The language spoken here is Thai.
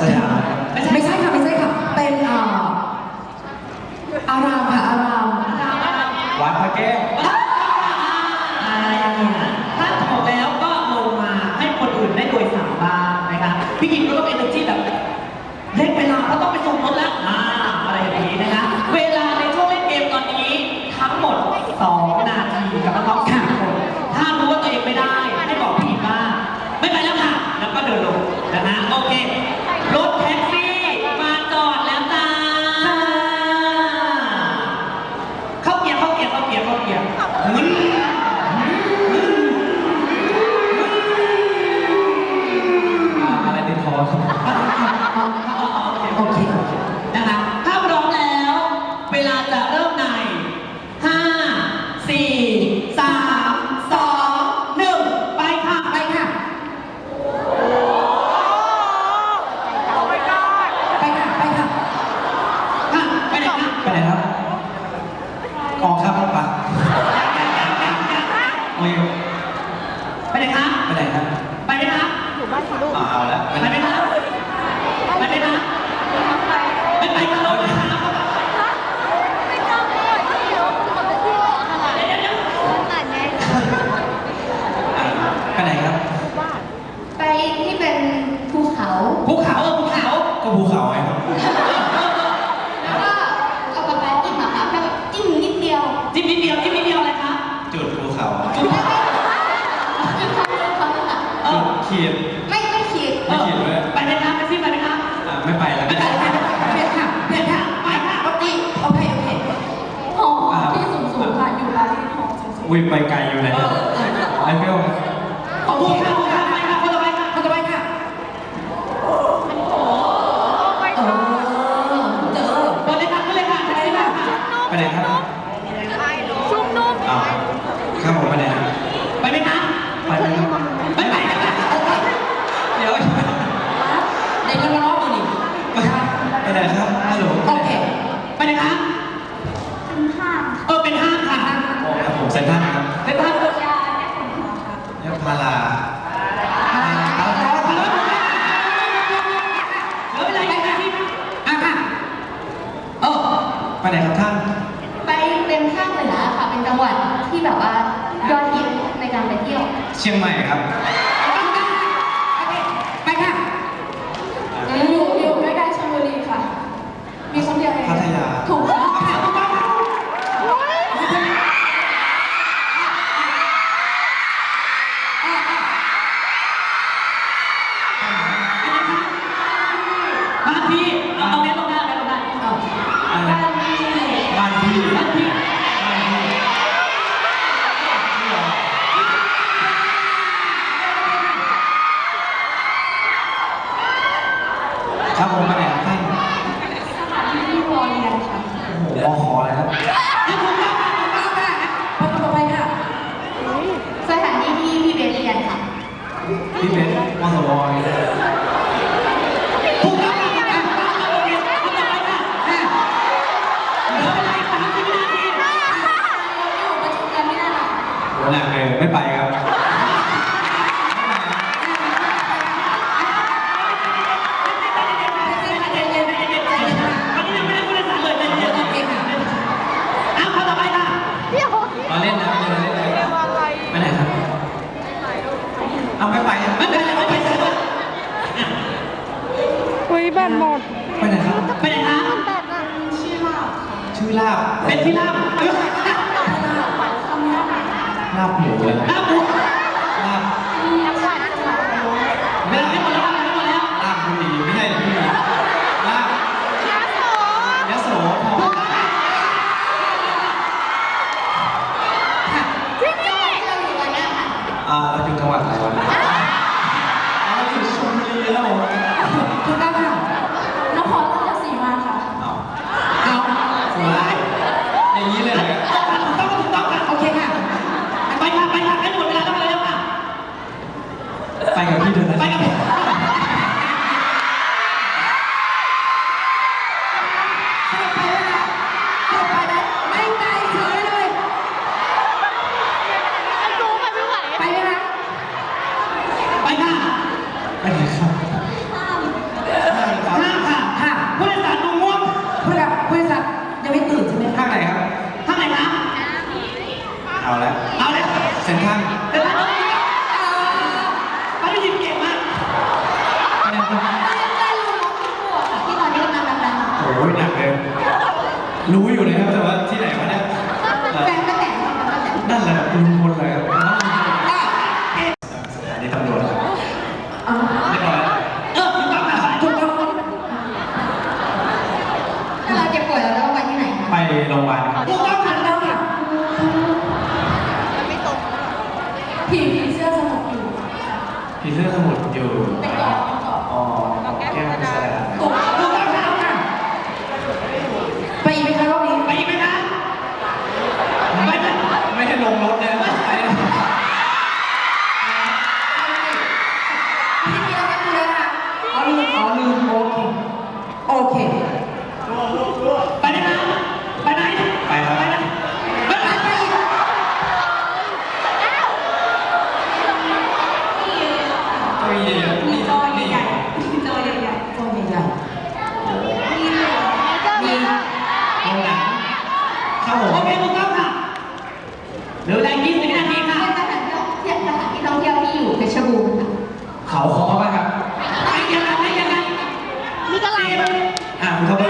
สยามไม่ใช่ค่ะไม่ใช่ค่ะเป็นอ่ออารามค่ะอารามวัดพระแก้วอ่าถ้าถอดแล้วก็ลงมาให้คนอื่นได้โดยสารบ้างนะคะพี่กิมก็ต้องเอ็นเตอร์จีแบบเร่งเวลาเขาต้องไปส่งรถแล้วอ่าอะไรแบบนี้นะคะ โอเคนะคะถ้าพร้อมแล้ว เวลาจะเริ่มในห้าสี่สามสองหนึ่งไปค่ะ ไปค่ะ ไปค่ะ ไปค่ะค่ะไปไหนคะไปไหนครับออกครับปะโอ้ยไปไหนคะไปไหนครับ ไปไหมคะอ่าเอาละไปไปไหน ไหมคะไปไหมคะไม่ไปกันเลยนะคะ อ่าไปไหนครับ ไปที่เป็นภูเขา ภูเขาเออภูเขา ก็ภูเขาไงครับ แล้วก็เอาปากกาจิ้มอะค่ะแล้วก็จิ้มนิดเดียว จิ้มนิดเดียวจิ้มนิดเดียวอะไรคะ จุดภูเขา จุ๊บ จิ้มเขาเลยเขาเลยค่ะ เออ ขีด ไม่ไม่ขีด ไม่เขียนด้วย ไปไหมคะไปซิไปไหมคะ อ่าไม่ไปแล้ว ไม่ไปค่ะเปลี่ยนค่ะเปลี่ยนค่ะไปค่ะรถดีโอเคโอเค หอที่สูงสูงๆค่ะอยู่บาลี หอสูงสูงอุ้ยไปไกลอยู่เลยไอ้เปี้ยวขอบคุณค่ะขอบคุณค่ะไปค่ะคนต่อไปค่ะคนต่อไปค่ะเออเจอเปิดเลยค่ะขึ้นเลยค่ะแท็กซี่มาค่ะไปไหนครับชุ่มนุ่มอ้าวครับผมไปไหนครับไปไหมคะไปไหมครับไม่ไปค่ะเดี๋ยวเด็กกันร้องตัวนี้ไปไหนครับฮัลโหล ค่ะเนี่ยพาราเหลือเวลาอีกนาทีนะอะค่ะเออไปไหนครับท่าน ไปเป็นภาคเหนือค่ะ เป็นจังหวัดที่แบบว่ายอดฮิตในการไปเที่ยว เชียงใหม่ครับ เอาไม่ไปอะไม่เป็นไรไม่เป็นไรอุ้ยแบตหมด ไปไหนครับไปไหนคะชื่อลาบชื่อลาบเป็นที่ลาบลาบหมูเลยลาบหมู ห้าค่ะค่ะเพื่ดยสารดูง่วุ้โดยสารผู้โดยสารยังไม่ตื่นใช่ไหมห้างไหนครับ ห้างไหนนะเอาละเอาละเซ็นทรัลเซ็นทรัลป้าได้ยินเก่งมากโอ้ยหนักเลยรู้อยู่นะครับแต่ว่าที่ไหนวะเนี่ยแฟนก็แต่งนั่นแหละลุงพลเลยครับ ผิวผีเสื้อสมุดอยู่ผีเสื้อสมุดอยู่ 감사합니다.